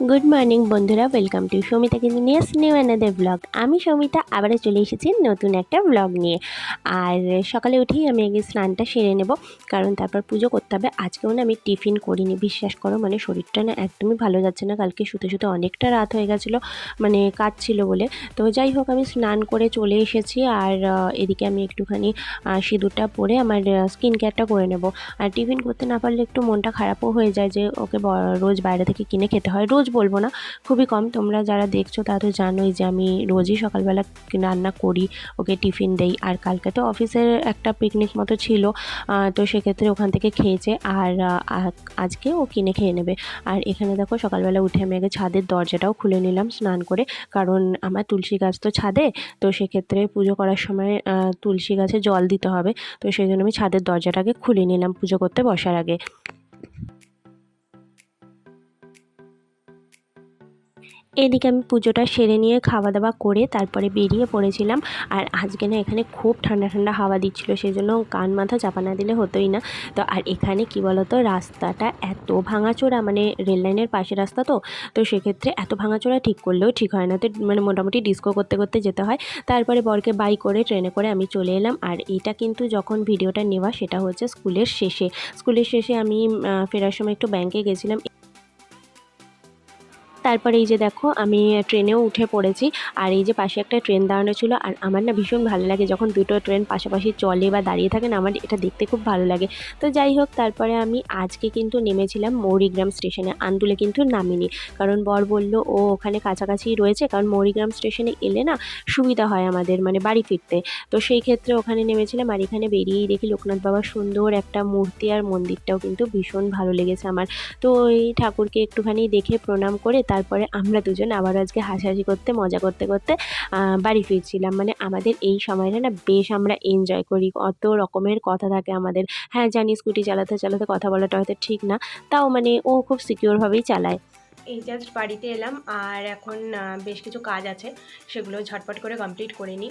Good morning বন্ধুরা। Welcome to Samita কিন্তু নিয়ে নিউ অ্যানাদার ব্লগ আমি সমিতা আবারও চলে এসেছি নতুন একটা ব্লগ নিয়ে। আর সকালে উঠেই আমি আগে স্নানটা সেরে নেব, কারণ তারপর পুজো করতে হবে। আজকেও না আমি টিফিন করিনি, বিশ্বাস করো মানে শরীরটা না একদমই ভালো যাচ্ছে না। কালকে শুতে শুতে অনেকটা রাত হয়ে গেছিল মানে কাজ ছিল বলে। তো যাই হোক, আমি স্নান করে চলে এসেছি। আর এদিকে আমি একটুখানি সিঁদুরটা পরে আমার স্কিন কেয়ারটা করে নেব। আর টিফিন করতে না পারলে একটু মনটা খারাপও হয়ে যায় যে, ওকে রোজ বাইরে থেকে কিনে খেতে হয়। রোজ বলব না, খুবই কম। তোমরা যারা দেখছ তারা তো জানোই যে আমি রোজই সকালবেলা রান্না করি, ওকে টিফিন দেই। আর কালকে তো অফিসের একটা পিকনিক মতো ছিল তো সেক্ষেত্রে ওখান থেকে খেয়েছে। আর আজকে ও কিনে খেয়ে নেবে। আর এখানে দেখো সকালবেলা উঠে আমি আগে ছাদের দরজাটাও খুলে নিলাম স্নান করে। কারণ আমার তুলসী গাছ তো ছাদে, তো সেক্ষেত্রে পুজো করার সময় তুলসী গাছে জল দিতে হবে। তো সেই জন্য আমি ছাদের দরজাটাকে খুলে নিলাম পুজো করতে বসার আগে। এদিকে আমি পুজোটা সেরে নিয়ে খাওয়া দাওয়া করে তারপরে বেরিয়ে পড়েছিলাম। আর আজকে না এখানে খুব ঠান্ডা ঠান্ডা হাওয়া দিচ্ছিল সেই জন্য কান মাথা চাপা না দিলে হতোই না। তো আর এখানে কি বলতো, রাস্তাটা এত ভাঙাচোরা মানে রেল লাইনের পাশে রাস্তা তো তো সেক্ষেত্রে এত ভাঙাচোরা ঠিক করলেও ঠিক হয় না। তো মানে মোটামুটি ডিস্কো করতে করতে যেতে হয়। তারপরে বরকে বাই করে ট্রেনে করে আমি চলে এলাম। আর এটা কিন্তু যখন ভিডিওটা নেওয়া, সেটা হচ্ছে স্কুলের শেষে। স্কুলের শেষে আমি ফেরার সময় একটু ব্যাংকে গেছিলাম। তারপরে এই যে দেখো, আমি ট্রেনেও উঠে পড়েছি। আর এই যে পাশে একটা ট্রেন দাঁড়ানো ছিল, আর আমার না ভীষণ ভালো লাগে যখন দুটো ট্রেন পাশাপাশি চলে বা দাঁড়িয়ে থাকে না, আমার এটা দেখতে খুব ভালো লাগে। তো যাই হোক, তারপরে আমি আজকে কিন্তু নেমেছিলাম মৌরিগ্রাম স্টেশনে, আন্দুলে কিন্তু নামিনি। কারণ বর বলল, ও ওখানে কাছাকাছি রয়েছে। কারণ মৌরিগ্রাম স্টেশনে এলে না সুবিধা হয় আমাদের মানে বাড়ি ফিরতে। তো সেই ক্ষেত্রে ওখানে নেমেছিলাম, আর এখানে বেরিয়েই দেখি লোকনাথ বাবার সুন্দর একটা মূর্তি আর মন্দিরটাও কিন্তু ভীষণ ভালো লেগেছে আমার। তো এই ঠাকুরকে একটুখানি দেখে প্রণাম করে তারপরে আমরা দুজন আবার আজকে হাসাহাসি করতে, মজা করতে করতে বাড়ি ফিরছিলাম। মানে আমাদের এই সময়টা না বেশ আমরা এনজয় করি। অত রকমের কথা থাকে আমাদের। হ্যাঁ জানি স্কুটি চালাতে চালাতে কথা বলাটা হয়তো ঠিক না, তাও মানে ও খুব সিকিওরভাবেই চালায়। এই জাস্ট বাড়িতে এলাম আর এখন বেশ কিছু কাজ আছে, সেগুলো ঝটপট করে কমপ্লিট করে নিই।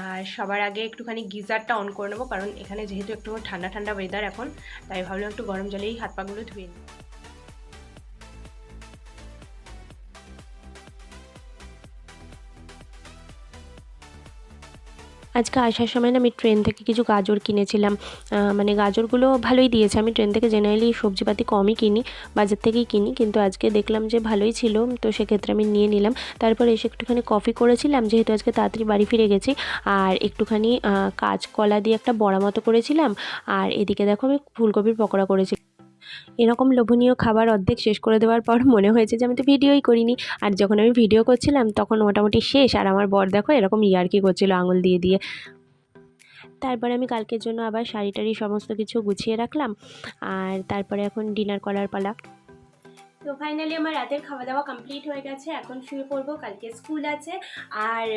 আর সবার আগে একটুখানি গিজারটা অন করে নেব, কারণ এখানে যেহেতু একটু ঠান্ডা ঠান্ডা ওয়েদার এখন, তাই ভাবলাম একটু গরম জলেই হাত পাগুলো ধুয়ে নিই। আজকে আসার সময় না আমি ট্রেন থেকে কিছু গাজর কিনেছিলাম। মানে গাজরগুলো ভালোই দিয়েছে। আমি ট্রেন থেকে জেনারেলি সবজিপাতি কমই কিনি, বাজার থেকেই কিনি, কিন্তু আজকে দেখলাম যে ভালোই ছিল, তো সেক্ষেত্রে আমি নিয়ে নিলাম। তারপর এসে একটুখানি কফি করেছিলাম, যেহেতু আজকে তাড়াতাড়ি বাড়ি ফিরে গেছি। আর একটুখানি কাঁচকলা দিয়ে একটা বড়া মতো করেছিলাম। আর এদিকে দেখো আমি ফুলকপির পকোড়া করেছি এরকম লোভনীয় খাবার অর্ধেক শেষ করে দেওয়ার পর মনে হয়েছে যে আমি তো ভিডিওই করিনি। আর যখন আমি ভিডিও করছিলাম, তখন মোটামুটি শেষ। আর আমার বর দেখো এরকম ইয়ার্কি করছিল আঙুল দিয়ে দিয়ে। তারপরে আমি কালকের জন্য আবার শাড়ি টাড়ি সমস্ত কিছু গুছিয়ে রাখলাম। আর তারপরে এখন ডিনার করার পালা। তো ফাইনালি আমার রাতের খাওয়া দাওয়া কমপ্লিট হয়ে গেছে। এখন শুয়ে পড়ব, কালকে স্কুল আছে। আর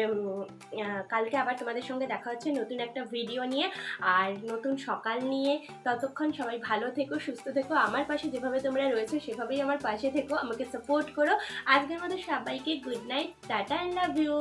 কালকে আবার তোমাদের সঙ্গে দেখা হচ্ছে নতুন একটা ভিডিও নিয়ে। আর নতুন সকাল নিয়ে। ততক্ষণ সবাই ভালো থেকো, সুস্থ থেকো। আমার পাশে যেভাবে তোমরা রয়েছো, সেভাবেই আমার পাশে থেকো। আমাকে সাপোর্ট করো। আজকের মতো সবাইকে good night tata and love you